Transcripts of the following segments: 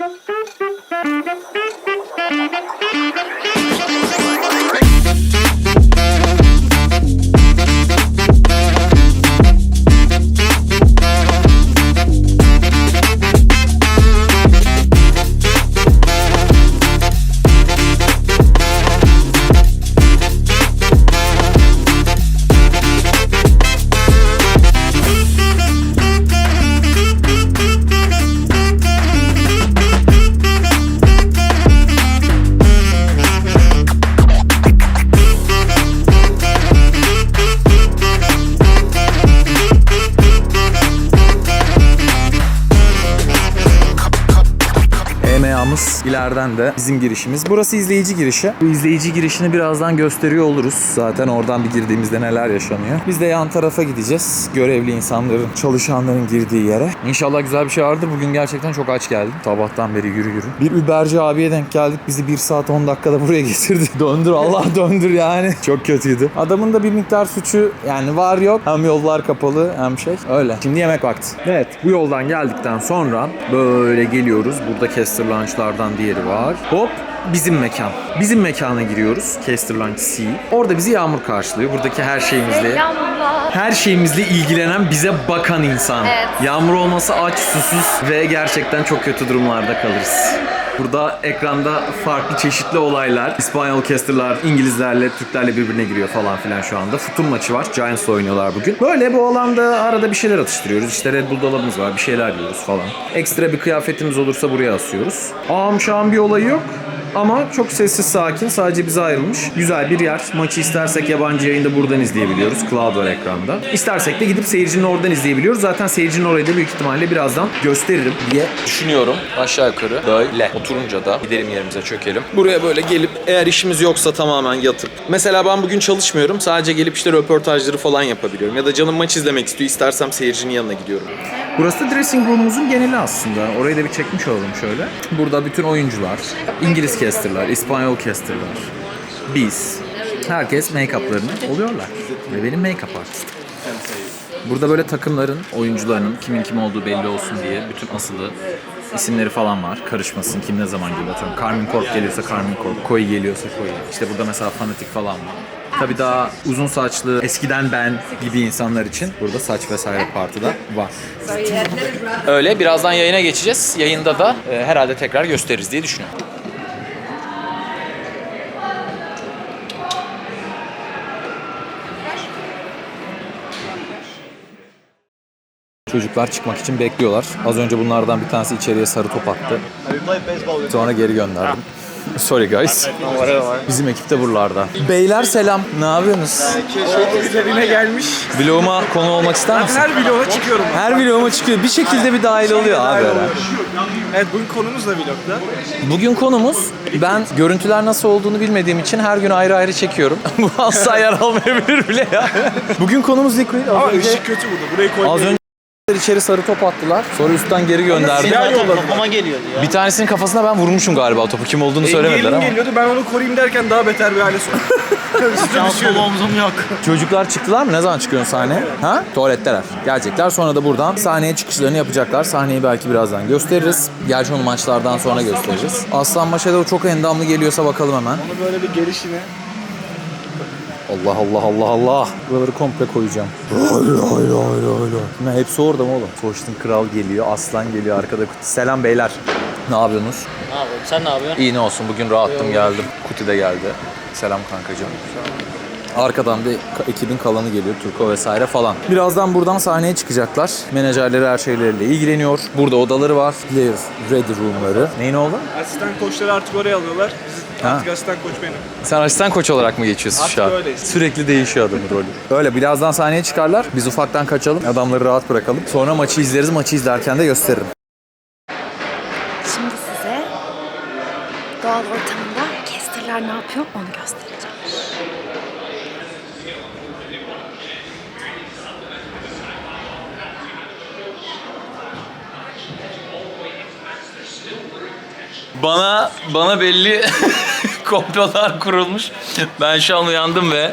Thank you. İleriden de bizim girişimiz. Burası izleyici girişi. Bu izleyici girişini birazdan gösteriyor oluruz. Zaten oradan bir girdiğimizde neler yaşanıyor. Biz de yan tarafa gideceğiz. Görevli insanların, çalışanların girdiği yere. İnşallah güzel bir şey vardır. Bugün gerçekten çok aç geldim. Sabahtan beri yürü yürü. Bir Uberci abiye denk geldik. Bizi 1 saat 10 dakikada buraya getirdi. döndür Allah döndür yani. Çok kötüydü. Adamın da bir miktar suçu yani var yok. Hem yollar kapalı hem şey. Öyle. Şimdi yemek vakti. Evet bu yoldan geldikten sonra böyle geliyoruz. Burada Kester Lunch'lardan diğeri var. Hop bizim mekan. Bizim mekana giriyoruz. Kester Lunch C. Orada bizi Yağmur karşılıyor. Buradaki her şeyimizle her şeyimizle ilgilenen, bize bakan insan. Evet. Yağmur olmasa aç, susuz ve gerçekten çok kötü durumlarda kalırız. Burada ekranda farklı çeşitli olaylar. İspanyol casterlar İngilizlerle, Türklerle birbirine giriyor falan filan şu anda. Futbol maçı var. Giants oynuyorlar bugün. Böyle bu alanda arada bir şeyler atıştırıyoruz. İşte Red Bull dolabımız var. Bir şeyler yiyoruz falan. Ekstra bir kıyafetimiz olursa buraya asıyoruz. Ağam şağım bir olayı yok. Ama çok sessiz sakin sadece bize ayrılmış. Güzel bir yer. Maçı istersek yabancı yayında buradan izleyebiliyoruz. Cloud var ekranda. İstersek de gidip seyircinin oradan izleyebiliyoruz. Zaten seyircinin orayı da büyük ihtimalle birazdan gösteririm diye düşünüyorum. Aşağı yukarı böyle oturunca da gidelim yerimize çökelim. Buraya böyle gelip eğer işimiz yoksa tamamen yatıp. Mesela ben bugün çalışmıyorum. Sadece gelip işte röportajları falan yapabiliyorum. Ya da canım maç izlemek istiyor. İstersem seyircinin yanına gidiyorum. Burası dressing room'umuzun geneli aslında. Orayı da bir çekmiş olalım şöyle. Burada bütün oyuncular, İngiliz casterlar, İspanyol casterlar, biz, herkes make-up'larını oluyorlar. Ve benim make-up artistim. Burada böyle takımların, oyuncularının kimin kim olduğu belli olsun diye bütün asılı isimleri falan var. Karışmasın kim ne zaman geliyor. Atıyorum Carmen Corp geliyorsa Carmen Corp, Koi geliyorsa Koi. İşte burada mesela fanatik falan var. Tabii daha uzun saçlı, eskiden ben gibi insanlar için burada saç vesaire partide var. Öyle birazdan yayına geçeceğiz. Yayında da e, herhalde tekrar gösteririz diye düşünüyorum. Çocuklar çıkmak için bekliyorlar. Az önce bunlardan bir tanesi içeriye sarı top attı. Sonra geri gönderdim. Sorry guys. Bizim ekip de buralarda. Beyler selam. Ne yapıyorsunuz? Keşfetlerine gelmiş. Vloguma konu olmak ister misin? Her vloga çıkıyorum. Her vloguma çıkıyor. Bir şekilde bir dahil oluyor abi. Evet bugün konumuz da vlogda. Bugün konumuz ben görüntüler nasıl olduğunu bilmediğim için her gün ayrı ayrı çekiyorum. Bu asla yer almayabilir bile ya. Bugün konumuz Liquid. Az Ama önce, ışık kötü burada. Burayı koy. az önce içeri sarı top attılar. Sonra üstten geri gönderdim. Siyah yolladı. Kafama geliyordu ya. Bir tanesinin kafasına ben vurmuşum galiba topu. Kim olduğunu söylemediler ama. geliyordu. Ben onu koruyayım derken daha beter bir hale soktum. Can sol omzum yok. Çocuklar çıktılar mı? Ne zaman çıkıyorsun sahneye? Ha? Tuvaletteler. Gelecekler. Sonra da buradan sahneye çıkışlarını yapacaklar. Sahneyi belki birazdan gösteririz. Gerçi onu maçlardan sonra gösteririz. Aslan Maşa'da o çok endamlı geliyorsa bakalım hemen. Onu böyle bir gelişine. Allah Allah Allah Allah. Buraları komple koyacağım. Hayır hayır hayır hayır. Ne hepsi orada mı oğlum? Koştun kral geliyor, aslan geliyor arkada. Kuti. Selam beyler. Ne yapıyorsunuz? Ne yapayım? Sen ne yapıyorsun? İyi ne olsun bugün rahattım geldim. Kuti de geldi. Selam kankacığım. Arkadan da ekibin kalanı geliyor. Turko vesaire falan. Birazdan buradan sahneye çıkacaklar. Menajerleri her şeyleriyle ilgileniyor. Burada odaları var. Player ready room'ları. Neyin oldu? Asistan koçları artık oraya alıyorlar. Biz Ha. artık asistan koç benim. Sen asistan koç olarak mı geçiyorsun Artık şu an? öyleyiz. Sürekli değişiyor adamın rolü. Öyle birazdan sahneye çıkarlar. Biz ufaktan kaçalım. Adamları rahat bırakalım. Sonra maçı izleriz. Maçı izlerken de gösteririm. Şimdi size doğal ortamında kesterler ne yapıyor onu göstereceğim. Bana bana belli komplolar kurulmuş. Ben şu an uyandım ve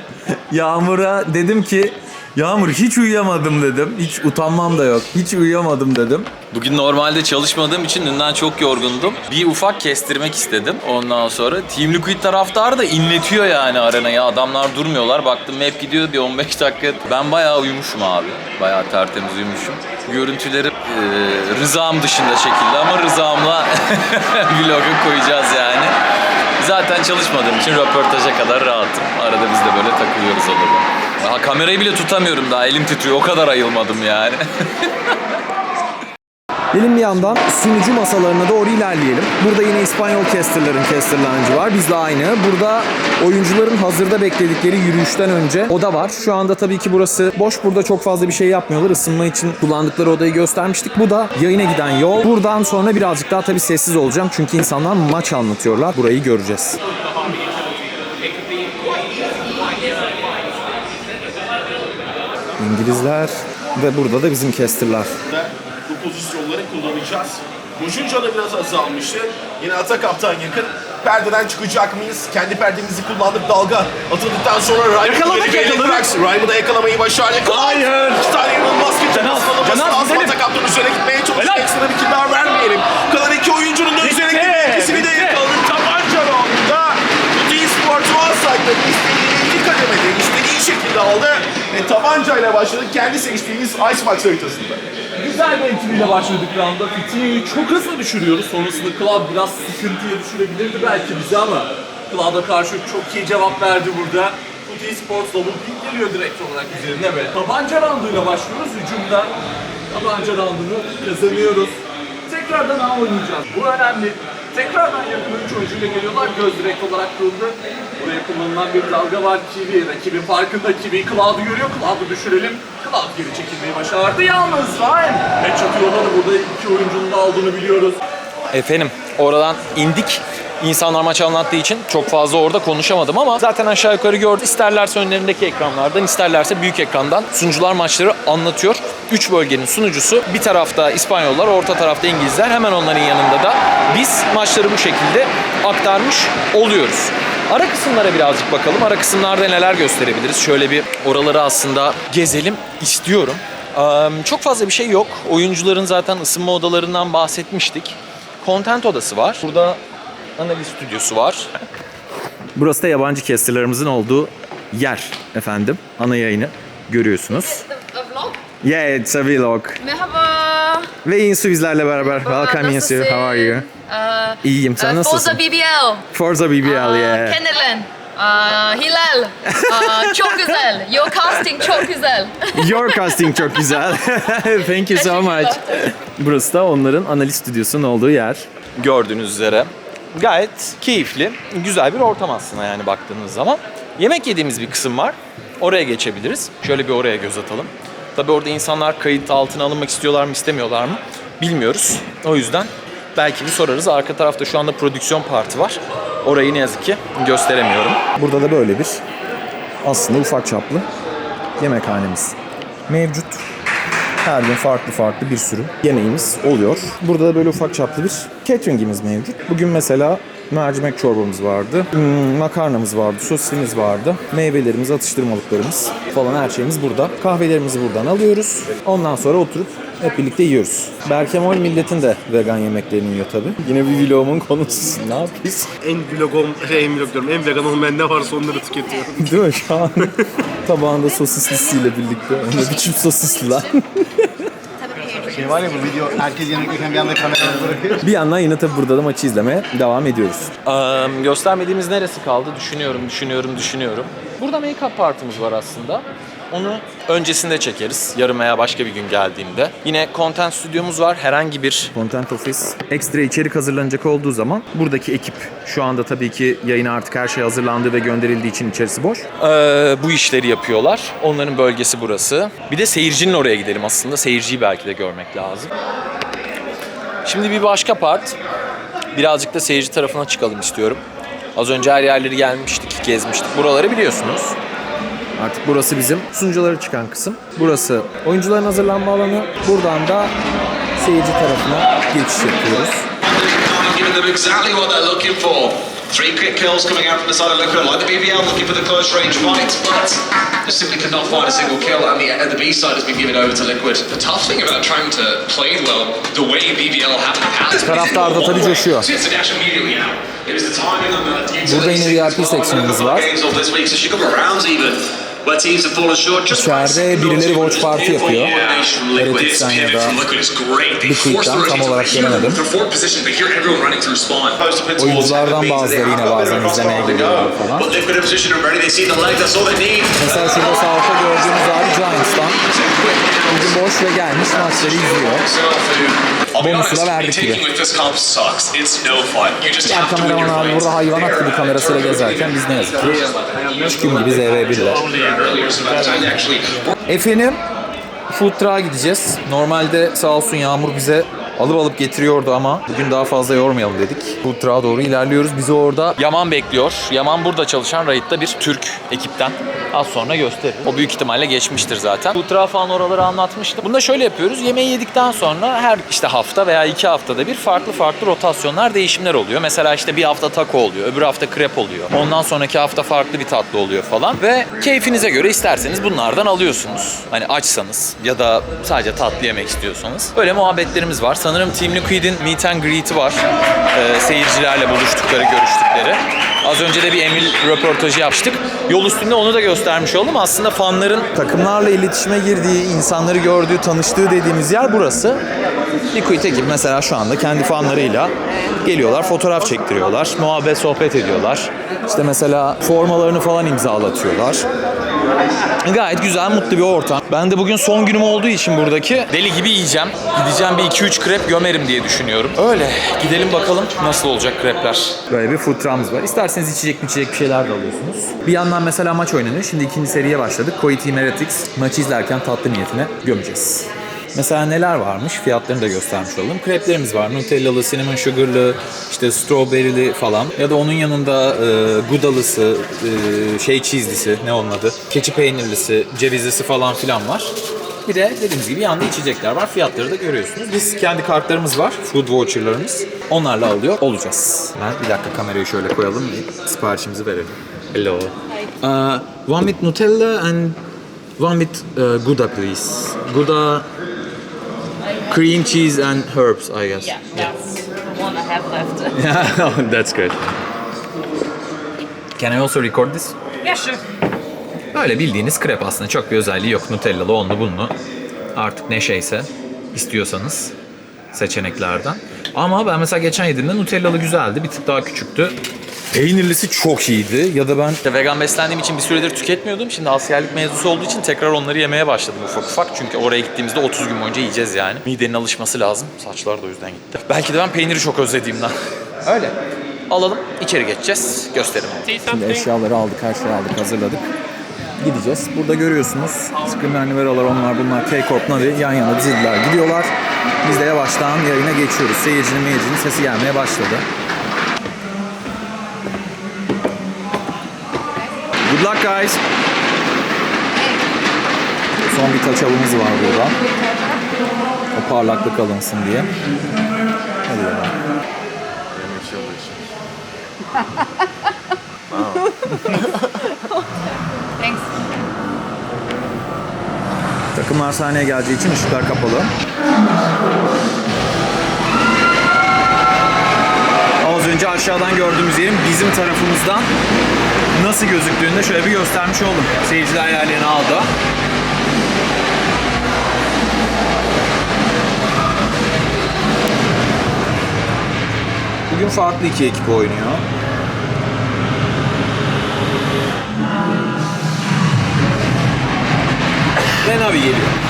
Yağmur'a dedim ki Yağmur hiç uyuyamadım dedim. Hiç utanmam da yok. Hiç uyuyamadım dedim. Bugün normalde çalışmadığım için dünden çok yorgundum. Bir ufak kestirmek istedim. Ondan sonra Team Liquid taraftarı da inletiyor yani arenayı. Adamlar durmuyorlar. Baktım hep gidiyor bir 15 dakika. Ben bayağı uyumuşum abi. Bayağı tertemiz uyumuşum. Görüntüleri e, rızam dışında şekilde ama rızamla vloga koyacağız yani. Zaten çalışmadığım için röportaja kadar rahatım. Arada biz de böyle takılıyoruz odada. Ha, kamerayı bile tutamıyorum daha elim titriyor. O kadar ayılmadım yani. Gelin bir yandan sunucu masalarına doğru ilerleyelim. Burada yine İspanyol casterların caster lounge'ı var. Bizle aynı. Burada oyuncuların hazırda bekledikleri yürüyüşten önce oda var. Şu anda tabii ki burası boş. Burada çok fazla bir şey yapmıyorlar. Isınma için kullandıkları odayı göstermiştik. Bu da yayına giden yol. Buradan sonra birazcık daha tabii sessiz olacağım. Çünkü insanlar maç anlatıyorlar. Burayı göreceğiz. İngilizler ve burada da bizim casterlar. Bu pozisyonları kullanacağız. Hücumca da biraz azalmıştı. Yine ata kaptan yakın. Perdeden çıkacak mıyız? Kendi perdemizi kullandık. Dalga atıldıktan sonra Raymond'u geri yakaladık. Raymond'u yakalamayı başardık. Hayır! İki tane inanılmaz ki temas alınması lazım. Ata kaptan üzerine gitmeye çalışıyor. Ekstra bir kill daha vermeyelim. Kalan iki oyuncunun da üzerine gitmeye ikisini de yakaladık. Tabanca roundunda T-Sport One istediğini iki kademede istediği şekilde aldı. Ve tabancayla başladık kendi seçtiğimiz Icebox haritasında. Güzel bir entry'yle başladık round'a. Fiti'yi çok hızlı düşürüyoruz. Sonrasında Cloud biraz sıkıntıya düşürebilirdi belki bizi ama Cloud'a karşı çok iyi cevap verdi burada. Fiti Sports double pick geliyor direkt olarak üzerine ve tabanca round'uyla başlıyoruz hücumda. Tabanca round'unu kazanıyoruz. Tekrardan A oynayacağız. Bu önemli. Tekrardan yakın üç oyuncuyla geliyorlar. Göz direkt olarak kırıldı. Buraya kullanılan bir dalga var. Kiwi rakibin farkında. Kiwi Cloud'u görüyor. Cloud'u düşürelim. Cloud geri çekilmeyi başardı. Yalnız Ryan. Headshot'ı yolladı. Burada iki oyuncunun da olduğunu biliyoruz. Efendim oradan indik. İnsanlar maç anlattığı için çok fazla orada konuşamadım ama zaten aşağı yukarı gördü. İsterlerse önlerindeki ekranlardan, isterlerse büyük ekrandan sunucular maçları anlatıyor. Üç bölgenin sunucusu. Bir tarafta İspanyollar, orta tarafta İngilizler. Hemen onların yanında da biz maçları bu şekilde aktarmış oluyoruz. Ara kısımlara birazcık bakalım. Ara kısımlarda neler gösterebiliriz? Şöyle bir oraları aslında gezelim istiyorum. Çok fazla bir şey yok. Oyuncuların zaten ısınma odalarından bahsetmiştik. Content odası var. Burada analiz stüdyosu var. Burası da yabancı casterlarımızın olduğu yer efendim. Ana yayını görüyorsunuz. Yeah, it's a vlog. Merhaba. Ve Insu bizlerle beraber. Welcome Insu. How are you? Uh, İyiyim. Sen uh, nasılsın? Forza BBL. Forza BBL, Uh, yeah. Kenneland. Uh, Hilal. Uh, çok güzel. Your casting çok güzel. Your casting çok güzel. Thank you so much. Burası da onların analiz stüdyosunun olduğu yer. Gördüğünüz üzere. Gayet keyifli, güzel bir ortam aslında yani baktığınız zaman. Yemek yediğimiz bir kısım var. Oraya geçebiliriz. Şöyle bir oraya göz atalım. Tabii orada insanlar kayıt altına alınmak istiyorlar mı istemiyorlar mı bilmiyoruz. O yüzden belki bir sorarız. Arka tarafta şu anda prodüksiyon parti var. Orayı ne yazık ki gösteremiyorum. Burada da böyle bir aslında ufak çaplı yemekhanemiz mevcut. Her gün farklı farklı bir sürü yemeğimiz oluyor. Burada da böyle ufak çaplı bir cateringimiz mevcut. Bugün mesela mercimek çorbamız vardı, hmm, makarnamız vardı, sosisimiz vardı, meyvelerimiz, atıştırmalıklarımız falan her şeyimiz burada. Kahvelerimizi buradan alıyoruz. Ondan sonra oturup hep birlikte yiyoruz. Berkemol milletin de vegan yemeklerini yiyor tabii. Yine bir vlogumun konusu. Ne yapıyorsun? En vlogum, şey en vlog diyorum, en vegan olmayan ne varsa onları tüketiyorum. Değil mi? Şu an tabağında sosislisiyle birlikte. Ne biçim sosisli lan. Şey var ya bu video herkes yemek yerken bir anda kamerayı bırakıyor. Bir yandan yine tabii burada da maçı izlemeye devam ediyoruz. Eee, göstermediğimiz neresi kaldı? Düşünüyorum, düşünüyorum, düşünüyorum. Burada make-up partimiz var aslında. Onu öncesinde çekeriz. Yarın veya başka bir gün geldiğinde. Yine content stüdyomuz var. Herhangi bir Content Office ekstra içerik hazırlanacak olduğu zaman buradaki ekip şu anda tabii ki yayına artık her şey hazırlandığı ve gönderildiği için içerisi boş. eee, bu işleri yapıyorlar. Onların bölgesi burası. Bir de seyircinin oraya gidelim aslında. Seyirciyi belki de görmek lazım. Şimdi bir başka part. Birazcık da seyirci tarafına çıkalım istiyorum. Az önce her yerleri gelmiştik, gezmiştik. Buraları biliyorsunuz. Artık burası bizim sunucuları çıkan kısım. Burası oyuncuların hazırlanma alanı. Buradan da seyirci tarafına geçiş yapıyoruz. Three quick kills coming out from the side of Liquid, like the BBL looking for the close range fight, but just simply could not find a single kill, and the, and the B side has been given over to Liquid. The tough thing about trying to play well the way BBL have has Taraftar da tabii coşuyor. Burada yine VIP seksiyonumuz var. İçeride birileri watch party yapıyor. Heretics'ten ya da Liquid'den tam olarak göremedim. Oyunculardan bazıları yine bazen izlemeye geliyorlar falan. But Liquid in position and ready, they see the leg, that's all they need. Mesela şurada sağ altta gördüğünüz abi Giants'tan. Bugün boş ve gelmiş maçları izliyor. Honest, verdik gibi. Diğer kameraman abi burada hayvanat gibi kamerasıyla gezerken biz ne yazık ki çıkım gibi ZV1'ler. Earlier, so that time actually Efendim food gideceğiz. Normalde sağ olsun Yağmur bize alıp alıp getiriyordu ama bugün daha fazla yormayalım dedik. Truck'a doğru ilerliyoruz. Bizi orada Yaman bekliyor. Yaman burada çalışan Raid'de bir Türk ekipten. Az sonra gösterir. O büyük ihtimalle geçmiştir zaten. Truck falan oraları anlatmıştı. Bunu da şöyle yapıyoruz. Yemeği yedikten sonra her işte hafta veya iki haftada bir farklı farklı rotasyonlar, değişimler oluyor. Mesela işte bir hafta taco oluyor, öbür hafta krep oluyor. Ondan sonraki hafta farklı bir tatlı oluyor falan. Ve keyfinize göre isterseniz bunlardan alıyorsunuz. Hani açsanız ya da sadece tatlı yemek istiyorsanız. Böyle muhabbetlerimiz var. Sanırım Team Liquid'in meet and greet'i var. Ee, seyircilerle buluştukları, görüştükleri. Az önce de bir Emil röportajı yapmıştık. Yol üstünde onu da göstermiş oldum. Aslında fanların takımlarla iletişime girdiği, insanları gördüğü, tanıştığı dediğimiz yer burası. Liquid ekip mesela şu anda kendi fanlarıyla geliyorlar, fotoğraf çektiriyorlar, muhabbet, sohbet ediyorlar. İşte mesela formalarını falan imzalatıyorlar. Gayet güzel, mutlu bir ortam. Ben de bugün son günüm olduğu için buradaki deli gibi yiyeceğim. Gideceğim bir 2-3 krep gömerim diye düşünüyorum. Öyle. Gidelim bakalım nasıl olacak krepler. Böyle bir food truck'ımız var. İsterseniz içecek içecek bir şeyler de alıyorsunuz. Bir yandan mesela maç oynanıyor. Şimdi ikinci seriye başladık. Koi Team Heretics maçı izlerken tatlı niyetine gömeceğiz. Mesela neler varmış fiyatlarını da göstermiş olalım. Kreplerimiz var. Nutellalı, cinnamon sugar'lı, işte strawberry'li falan. Ya da onun yanında e, gudalısı, e, şey cheese'lisi, ne onun adı? Keçi peynirlisi, cevizlisi falan filan var. Bir de dediğimiz gibi yanında içecekler var. Fiyatları da görüyorsunuz. Biz kendi kartlarımız var. Food voucherlarımız. Onlarla alıyor olacağız. Ben bir dakika kamerayı şöyle koyalım. Bir siparişimizi verelim. Hello. Uh, one with Nutella and one with uh, Gouda please. Gouda cream cheese and herbs I guess. Yeah, that's the one I have left. Yeah, that's good. Can I also record this? yeah, sure. Öyle bildiğiniz krep aslında. Çok bir özelliği yok. Nutellalı, onlu, bunlu. Artık ne şeyse istiyorsanız seçeneklerden. Ama ben mesela geçen yediğimde Nutellalı güzeldi. Bir tık daha küçüktü. Peynirlisi çok iyiydi. Ya da ben işte vegan beslendiğim için bir süredir tüketmiyordum. Şimdi askerlik mevzusu olduğu için tekrar onları yemeye başladım ufak ufak. Çünkü oraya gittiğimizde 30 gün boyunca yiyeceğiz yani. Midenin alışması lazım. Saçlar da o yüzden gitti. Belki de ben peyniri çok özlediğimden. Öyle. Alalım, içeri geçeceğiz. Gösterim. Şimdi eşyaları aldık, her şeyi aldık, hazırladık. Gideceğiz. Burada görüyorsunuz. Screamer Niveralar onlar bunlar K-Corp Navi yan yana dizildiler gidiyorlar. Biz de yavaştan yayına geçiyoruz. Seyircinin meyircinin sesi gelmeye başladı. Good luck guys. Son bir kaçavımız var burada. O parlaklık alınsın diye. Hadi bakalım. Thanks. Takımlar sahneye geleceği için ışıklar kapalı. Önce aşağıdan gördüğümüz yerin bizim tarafımızdan nasıl gözüktüğünü de şöyle bir göstermiş oldum. Seyirciler yerlerini aldı. Bugün farklı iki ekip oynuyor. Ve Navi geliyor.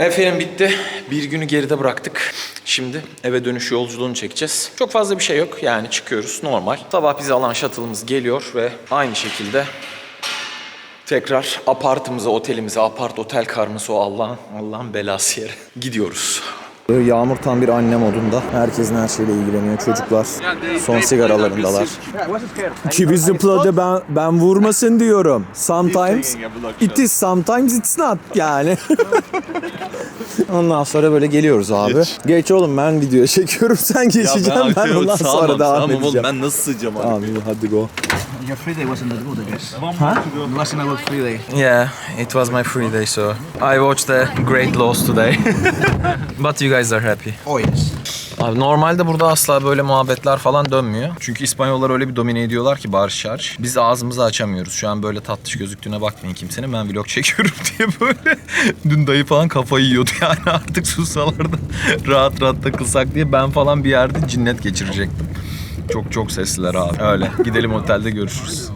Efendim bitti. Bir günü geride bıraktık. Şimdi eve dönüş yolculuğunu çekeceğiz. Çok fazla bir şey yok. Yani çıkıyoruz normal. Sabah bizi alan shuttle'ımız geliyor ve aynı şekilde tekrar apartımıza, otelimize, apart otel karması o Allah'ın Allah'ın belası yere gidiyoruz. Yağmur tam bir anne modunda. Herkesin her şeyle ilgileniyor. Çocuklar son sigaralarındalar. Çivi zıpladı ben ben vurmasın diyorum. Sometimes it is sometimes it's not yani. Ondan sonra böyle geliyoruz abi. Geç, oğlum ben video çekiyorum sen geçeceksin ben, ondan sonra devam edeceğim. ben nasıl sığacağım abi? Tamam hadi go. Your free day wasn't that good, I guess. Huh? It wasn't a good free day. Yeah, it was my free day so I watched the great loss today. But you guys are happy. Oh yes. Abi normalde burada asla böyle muhabbetler falan dönmüyor. Çünkü İspanyollar öyle bir domine ediyorlar ki bağırış çağırış. Biz ağzımızı açamıyoruz. Şu an böyle tatlış gözüktüğüne bakmayın kimsenin. Ben vlog çekiyorum diye böyle. Dün dayı falan kafayı yiyordu yani artık sussalar da rahat rahat takılsak diye ben falan bir yerde cinnet geçirecektim. Çok çok sesliler abi. Öyle. Gidelim otelde görüşürüz.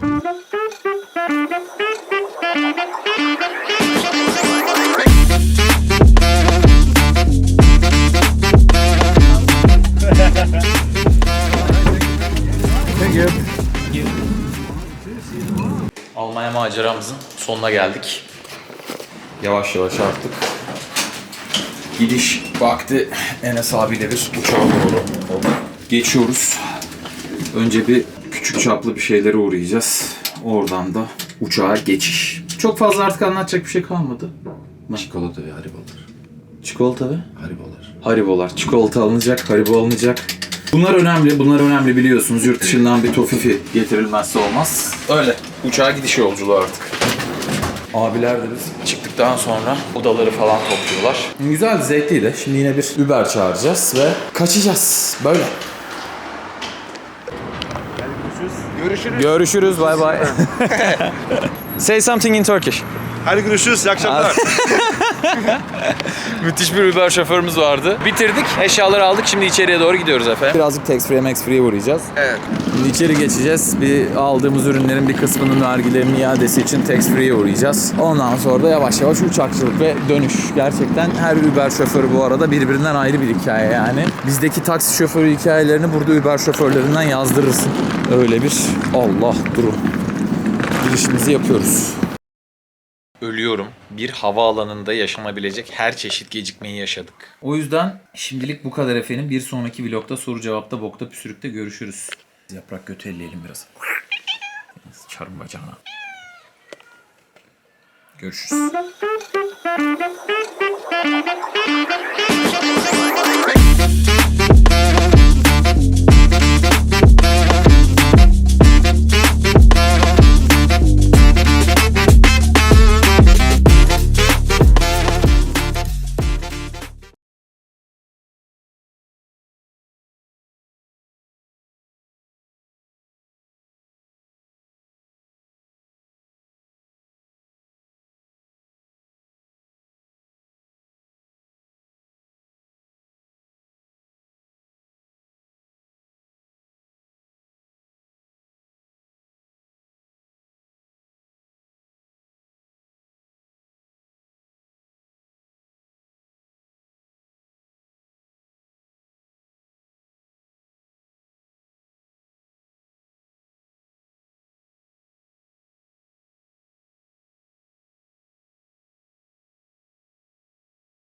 Almanya maceramızın sonuna geldik. Yavaş yavaş artık. Gidiş vakti Enes abiyle bir uçağa doğru geçiyoruz. Önce bir küçük çaplı bir şeylere uğrayacağız. Oradan da uçağa geçiş. Çok fazla artık anlatacak bir şey kalmadı. Çikolata ve haribolar. Çikolata ve Haribolar. Haribolar. Çikolata alınacak, haribo alınacak. Bunlar önemli, bunlar önemli biliyorsunuz. Yurt dışından bir tofifi getirilmezse olmaz. Öyle. Uçağa gidiş yolculuğu artık. Abiler de biz çıktıktan sonra odaları falan topluyorlar. Güzel, zevkliydi. Şimdi yine bir Uber çağıracağız ve kaçacağız. Böyle. Görüşürüz. Görüşürüz. Bye bye. Say something in Turkish. Hadi görüşürüz. İyi akşamlar. Müthiş bir Uber şoförümüz vardı. Bitirdik. Eşyaları aldık. Şimdi içeriye doğru gidiyoruz efendim. Birazcık tax free, max free uğrayacağız. Evet. Şimdi içeri geçeceğiz. Bir aldığımız ürünlerin bir kısmının vergilerinin iadesi için tax free'ye uğrayacağız. Ondan sonra da yavaş yavaş uçakçılık ve dönüş. Gerçekten her Uber şoförü bu arada birbirinden ayrı bir hikaye yani. Bizdeki taksi şoförü hikayelerini burada Uber şoförlerinden yazdırırsın. Öyle bir Allah durun. Girişimizi yapıyoruz. Ölüyorum. Bir havaalanında yaşanabilecek her çeşit gecikmeyi yaşadık. O yüzden şimdilik bu kadar efendim. Bir sonraki vlogda soru cevapta bokta püsürükte görüşürüz. Yaprak götü elleyelim biraz. Çarım bacağına. Görüşürüz.